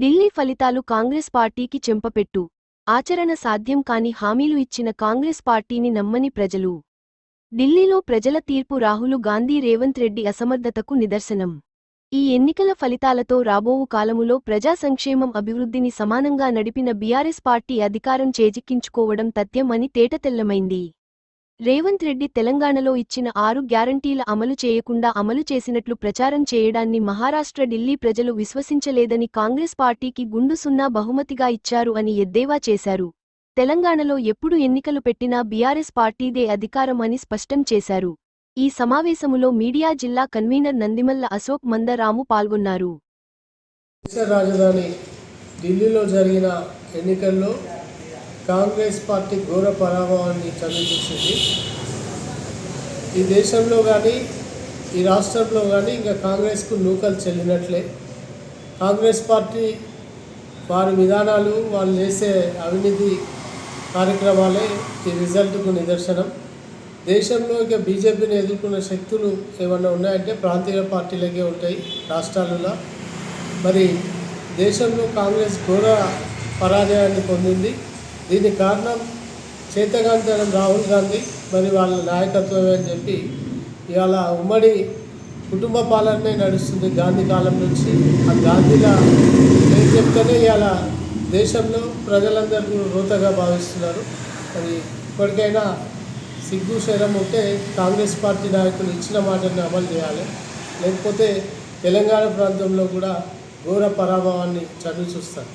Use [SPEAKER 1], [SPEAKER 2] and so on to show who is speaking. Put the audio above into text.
[SPEAKER 1] ఢిల్లీ ఫలితాలు కాంగ్రెస్ పార్టీకి చెంపపెట్టు. ఆచరణ సాధ్యం కాని హామీలు ఇచ్చిన కాంగ్రెస్ పార్టీని నమ్మని ప్రజలు. ఢిల్లీలో ప్రజల తీర్పు రాహులు గాంధీ రేవంత్ రెడ్డి అసమర్థతకు నిదర్శనం. ఈ ఎన్నికల ఫలితాలతో రాబోవు కాలములో ప్రజా సంక్షేమం అభివృద్ధిని సమానంగా నడిపిన బీఆర్ఎస్ పార్టీ అధికారం చేజిక్కించుకోవడం తథ్యం అని తేటతెల్లమైంది. రేవంత్ రెడ్డి తెలంగాణలో ఇచ్చిన ఆరు గ్యారంటీల అమలు చేయకుండా అమలు చేసినట్లు ప్రచారం చేయడాన్ని మహారాష్ట్ర ఢిల్లీ ప్రజలు విశ్వసించలేదని కాంగ్రెస్ పార్టీకి గుండు సున్నా బహుమతిగా ఇచ్చారు అని ఎద్దేవా చేశారు. తెలంగాణలో ఎప్పుడు ఎన్నికలు పెట్టినా బీఆర్ఎస్ పార్టీదే అధికారం అని స్పష్టం చేశారు. ఈ సమావేశములో మీడియా జిల్లా కన్వీనర్ నందిమల్ల అశోక్ మందరాము పాల్గొన్నారు.
[SPEAKER 2] రాజధాని ఢిల్లీలో జరిగిన ఎన్నికల్లో కాంగ్రెస్ పార్టీ ఘోర పరాభవాన్ని చదివించింది ఈ దేశంలో కానీ ఈ రాష్ట్రంలో కానీ ఇంకా కాంగ్రెస్కు నూకలు చెల్లినట్లే. కాంగ్రెస్ పార్టీ వారి విధానాలు వాళ్ళు చేసే అవినీతి కార్యక్రమాలే ఈ రిజల్ట్కు నిదర్శనం. దేశంలో ఇక బీజేపీని ఎదుర్కొన్న శక్తులు ఏమన్నా ఉన్నాయంటే ప్రాంతీయ పార్టీలకే ఉంటాయి రాష్ట్రాలలో. మరి దేశంలో కాంగ్రెస్ ఘోర పరాజయాన్ని పొందింది. దీనికి కారణం చేతగాంతరం రాహుల్ గాంధీ మరి వాళ్ళ నాయకత్వమే అని చెప్పి ఇవాళ ఉమ్మడి కుటుంబ పాలనే నడుస్తుంది గాంధీ కాలం నుంచి. ఆ గాంధీగా నేను చెప్తేనే ఇవాళ దేశంలో ప్రజలందరూ రోతగా భావిస్తున్నారు. మరి ఇప్పటికైనా సిగ్గు శరం ఉంటే కాంగ్రెస్ పార్టీ నాయకులు ఇచ్చిన మాటని అమలు చేయాలి. లేకపోతే తెలంగాణ ప్రాంతంలో కూడా ఘోర పరాభవాన్ని చదువు చూస్తారు.